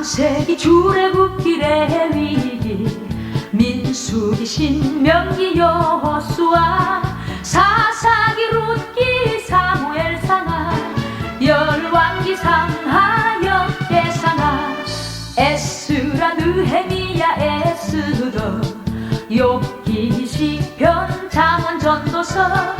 창세기 출애굽기 레 위기 민수기 신명기 여호수아 사사기 룻기 사무엘 상하 열왕기 상하 역대 상하 에스라 느헤미야 에스더 욥기 시편 장원 전도서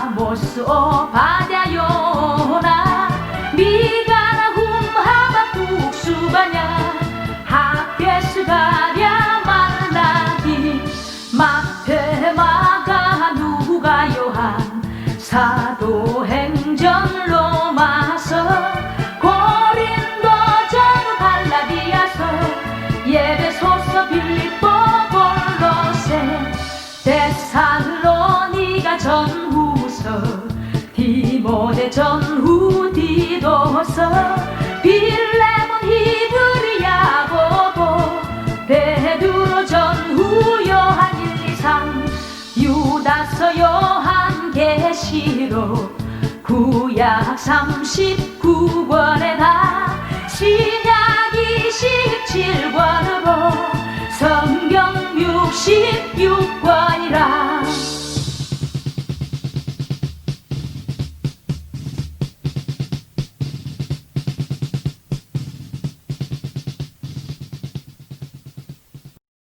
아모스 오바댜 요나 미가나 훔하바국 수바냐 하게스 가랴 말라기 마테마가 누가 요한 사도행전 로 마서 고린도 전 발라디아서 예배소서 빌립보 전후서 디모데 전 후 디도서 빌레몬 히브리 야고보 베드로 전 후 요한 1, 2, 3 유다서 요한 계시록 구약 39권에 다신